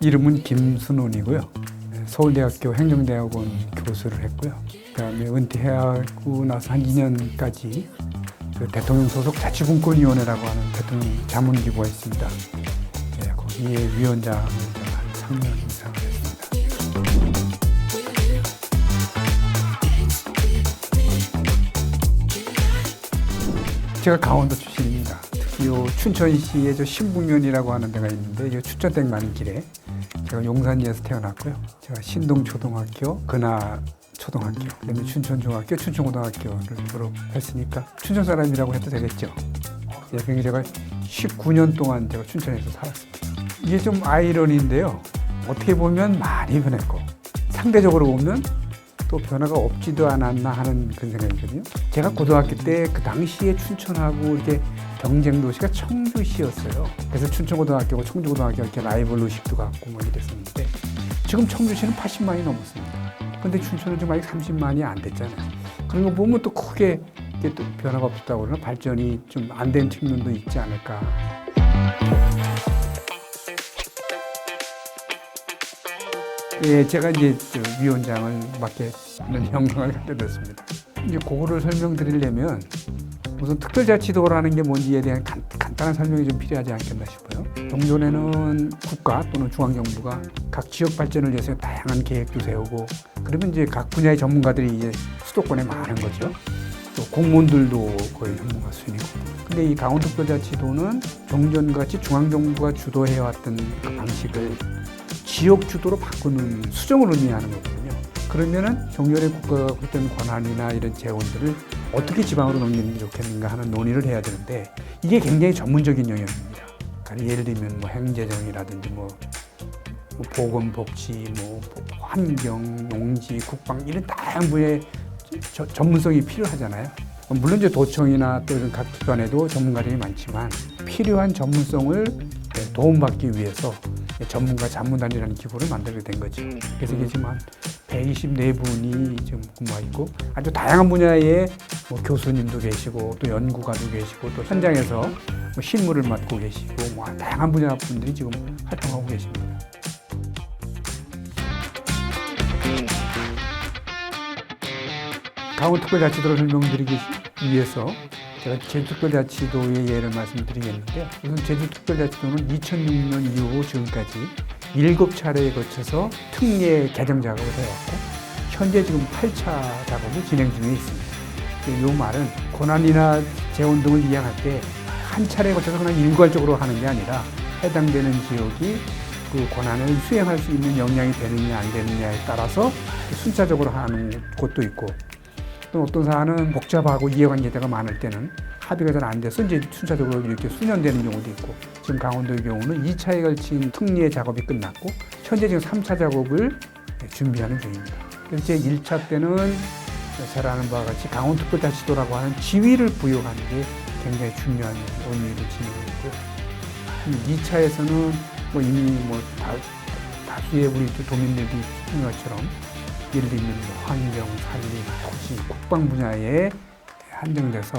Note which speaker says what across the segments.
Speaker 1: 이름은 김순원이고요. 네, 서울대학교 행정대학원 교수를 했고요. 그다음에 은퇴하고 나서 한 2년까지 그 대통령 소속 자치분권위원회라고 하는 대통령 자문기구가 있습니다. 네, 거기에 위원장을 한 3년 이상 했습니다. 제가 강원도 출신입니다. 요 춘천시에 저 신북면이라고 하는 데가 있는데 이 춘천댁 가는 길에 제가 용산리에서 태어났고요. 제가 신동초등학교, 근하 초등학교, 그다음에 춘천중학교, 춘천고등학교를 졸업했으니까 춘천 사람이라고 해도 되겠죠. 예, 그러니까 제가 19년 동안 제가 춘천에서 살았습니다. 이게 좀 아이러니인데요. 어떻게 보면 많이 변했고 상대적으로 보면 또 변화가 없지도 않았나 하는 그런 생각이거든요. 제가 고등학교 때 그 당시에 춘천하고 이렇게 경쟁 도시가 청주시였어요. 그래서 춘천고등학교고 청주고등학교 이렇게 라이벌 의식도 갖고 뭐 이랬었는데 지금 청주시는 80만이 넘었습니다. 근데 춘천은 지금 아직 30만이 안 됐잖아요. 그런 거 보면 또 크게 이게 또 변화가 없다고 그러나 발전이 좀 안 된 측면도 있지 않을까. 예, 제가 이제 저 위원장을 맡게 는 영광을 갖게 됐습니다. 이제 그거를 설명드리려면 우선 특별자치도라는 게 뭔지에 대한 간, 간단한 설명이 좀 필요하지 않겠나 싶어요. 종전에는 국가 또는 중앙정부가 각 지역 발전을 위해서 다양한 계획도 세우고 그러면 이제 각 분야의 전문가들이 이제 수도권에 많은 거죠. 또 공무원들도 거의 전문가 수준이고. 근데 이 강원특별자치도는 종전같이 중앙정부가 주도해왔던 그 방식을 지역 주도로 바꾸는 수정을 의미하는 거거든요. 그러면은 종전의 국가가 그때 권한이나 이런 재원들을 어떻게 지방으로 넘기는 게 좋겠는가 하는 논의를 해야 되는데 이게 굉장히 전문적인 영역입니다. 그러니까 예를 들면 뭐 행재정이라든지 뭐, 뭐 보건, 복지, 뭐 환경, 농지, 국방 이런 다양한 분야의 저- 전문성이 필요하잖아요. 물론 이제 도청이나 또 이런 각 기관에도 전문가들이 많지만 필요한 전문성을 네, 도움받기 위해서 전문가 자문단이라는 기구를 만들게 된 거죠. 그래서 이게 지금 한 124분이 지금 근무하고 있고 아주 다양한 분야의 뭐 교수님도 계시고 또 연구가도 계시고 또 현장에서 뭐 실무를 맡고 계시고 뭐 다양한 분야 분들이 지금 활동하고 계십니다. 강원특별자치도를 설명드리기 위해서 제가 제주특별자치도의 예를 말씀드리겠는데요. 우선 제주특별자치도는 2006년 이후 지금까지 일곱 차례에 거쳐서 특례 개정 작업을 해왔고 현재 지금 8차 작업을 진행 중에 있습니다. 이 말은 권한이나 재원 등을 이양할 때 한 차례에 거쳐서 그냥 일괄적으로 하는 게 아니라 해당되는 지역이 그 권한을 수행할 수 있는 역량이 되느냐 안 되느냐에 따라서 순차적으로 하는 곳도 있고 또 어떤 사안은 복잡하고 이해관계자가 많을 때는 합의가 잘 안 돼서 이제 순차적으로 이렇게 수년되는 경우도 있고 지금 강원도의 경우는 2차에 걸친 특례 작업이 끝났고 현재 지금 3차 작업을 준비하는 중입니다. 그래서 제 1차 때는 잘 아는 바와 같이 강원특별자치도라고 하는 지위를 부여하는 게 굉장히 중요한 의미를 지니고 있고요. 2차에서는 뭐 이미 뭐 다, 다수의 우리 도민들이 하는 것처럼 예를 들면 뭐 환경, 산림, 토지, 국방 분야에 한정돼서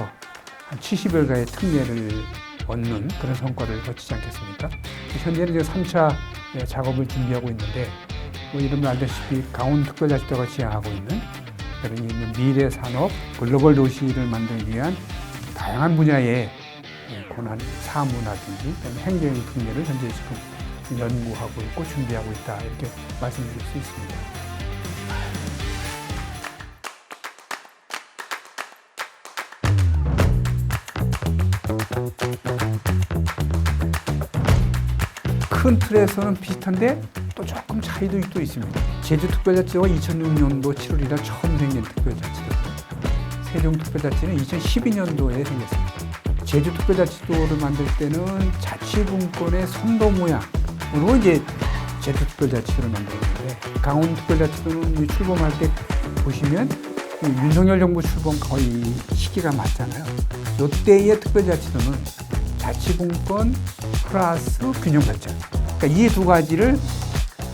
Speaker 1: 한 70여 가의 특례를 얻는 그런 성과를 거치지 않겠습니까? 현재는 이제 3차 작업을 준비하고 있는데 뭐 이름을 알다시피 강원특별자치도가 지향하고 있는 그런 있는 미래 산업 글로벌 도시를 만들기 위한 다양한 분야의 권한 사무라든지 그다음에 행정 특례를 현재 지금 연구하고 있고 준비하고 있다 이렇게 말씀드릴 수 있습니다. 큰 틀에서는 비슷한데 또 조금 차이도 또 있습니다. 제주특별자치도가 2006년도 7월이라 처음 생긴 특별자치도. 세종특별자치는 2012년도에 생겼습니다. 제주특별자치도를 만들 때는 자치분권의 선도 모양으로 이제 제주특별자치도를 만들었는데 강원특별자치도는 이 출범할 때 보시면 이 윤석열 정부 출범 거의 시기가 맞잖아요. 이때의 특별자치도는 자치분권 플러스 균형 발전. 그러니까 이 두 가지를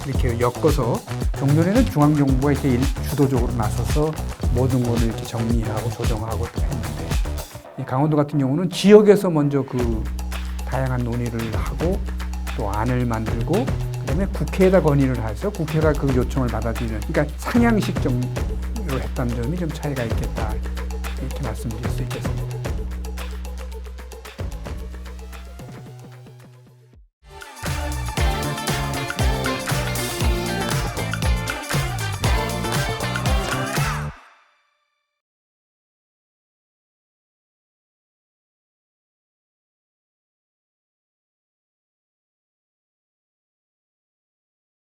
Speaker 1: 이렇게 엮어서 종전에는 중앙정부가 이렇게 일- 주도적으로 나서서 모든 것을 이렇게 정리하고 조정하고 또 했는데 이 강원도 같은 경우는 지역에서 먼저 그 다양한 논의를 하고 또 안을 만들고 그다음에 다음에 국회에다 건의를 해서 국회가 그 요청을 받아들이는 그러니까 상향식 정도로 했다는 점이 좀 차이가 있겠다 이렇게 말씀드릴 수 있겠습니다.